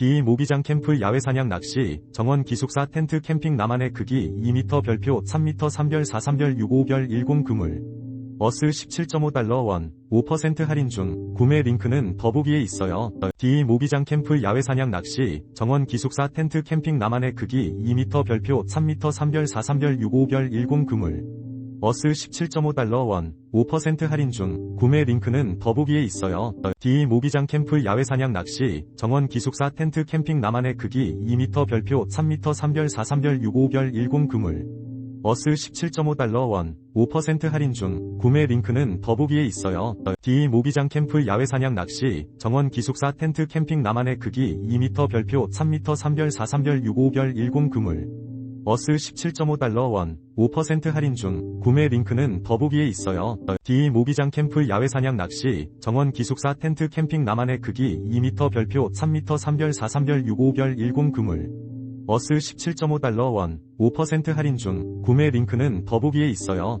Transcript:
D 모기장 캠프 야외 사냥 낚시 정원 기숙사 텐트 캠핑 나만의 크기 2m 별표 3m 3별 4 3별 65별 10 그물 어스 17.5달러 원 5% 할인 중 구매 링크는 더보기에 있어요. D 모기장 캠프 야외 사냥 낚시 정원 기숙사 텐트 캠핑 나만의 크기 2m 별표 3m 3별 4 3별 65별 10 그물 어스 17.5달러 원 5% 할인 중 구매 링크는 더보기에 있어요. D 모기장 캠프 야외 사냥 낚시 정원 기숙사 텐트 캠핑 나만의 크기 2m 별표 3m 3별 4 3별 65별 10 그물 어스 17.5달러 원 5% 할인 중 구매 링크는 더보기에 있어요. D 모기장 캠프 야외 사냥 낚시 정원 기숙사 텐트 캠핑 나만의 크기 2m 별표 3m 3별 4 3별 65별 10 그물 어스 17.5달러 원 5% 할인 중 구매 링크는 더보기에 있어요. D 모기장 캠프 야외 사냥 낚시 정원 기숙사 텐트 캠핑 나만의 크기 2m 별표 3m 3별 4 3별 65별 10 그물 어스 17.5달러 원 5% 할인 중 구매 링크는 더보기에 있어요.